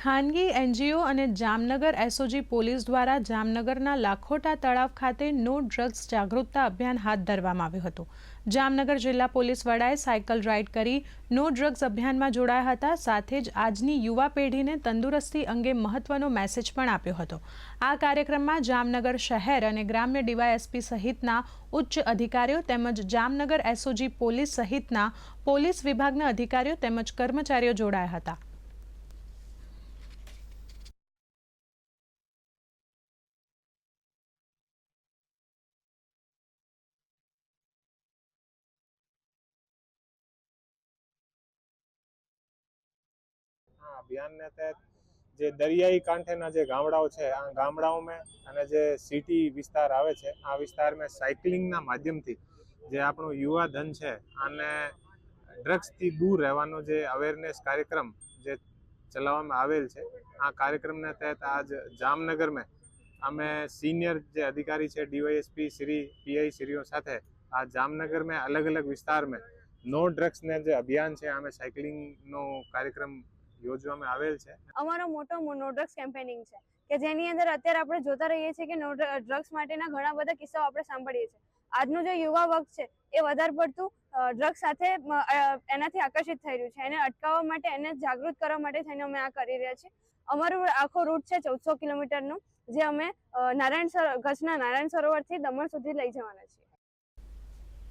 ખાનગી એનજીઓ અને Jamnagar SOG police દ્વારા જામનગરના લાખોટા તળાવ ખાતે નો ડ્રગ્સ જાગૃતતા અભિયાન હાથ ધરવામાં આવ્યું હતું. જામનગર જિલ્લા પોલીસ વડાએ સાયકલ રાઇડ કરી નો ડ્રગ્સ અભિયાનમાં જોડાયા હતા. સાથે જ આજની યુવા પેઢીને તંદુરસ્તી અંગે મહત્વનો મેસેજ પણ આપ્યો હતો. આ કાર્યક્રમમાં જામનગર શહેર અને ગ્રામ્ય ડીવાયએસપી સહિતના ઉચ્ચ અધિકારીઓ તેમજ જામનગર એસઓજી પોલીસ સહિતના પોલીસ વિભાગના અધિકારીઓ તેમજ કર્મચારીઓ જોડાયા હતા. આ અભિયાનને તહેત જે દરિયાઈ કાંઠેના જે ગામડાઓ છે, આ ગામડાઓમાં અને જે સિટી વિસ્તાર આવે છે, આ વિસ્તારમાં સાયકલિંગના માધ્યમથી જે આપણું યુવા ધન છે અને ડ્રગ્સથી દૂર રહેવાનો જે અવેરનેસ કાર્યક્રમ જે ચલાવવામાં આવેલ છે, આ કાર્યક્રમને તહેત આજ જામનગરમાં અમે સિનિયર જે અધિકારી છે, ડીવાયએસપી શ્રી, પીઆઈ શ્રીઓ સાથે આ જામનગરમાં અલગ અલગ વિસ્તારમાં નો ડ્રગ્સને જે અભિયાન છે, અમે સાયકલિંગનો કાર્યક્રમ યોજવામાં આવેલ છે. અમારો મોટો નો ડ્રગ્સ કેમ્પેનિંગ છે, કે જેની અંદર અત્યારે આપણે જોતા રહીએ છીએ કે નો ડ્રગ્સ માટેના ઘણા બધા કિસ્સાઓ આપણે સાંભળીએ છીએ. આજનું જે યુવા વર્ગ છે, એ વધારે પડતું ડ્રગ્સ સાથે એનાથી આકર્ષિત થઈ રહ્યું છે. એને અટકાવવા માટે, એને જાગૃત કરવા માટે થઈને અમે આ કરી રહ્યા છીએ. અમારું આખો રૂટ છે ચૌદસો કિલોમીટરનો, જે અમે નારાયણ સરો કચ્છના નારાયણ સરોવરથી દમણ સુધી લઈ જવાના છીએ.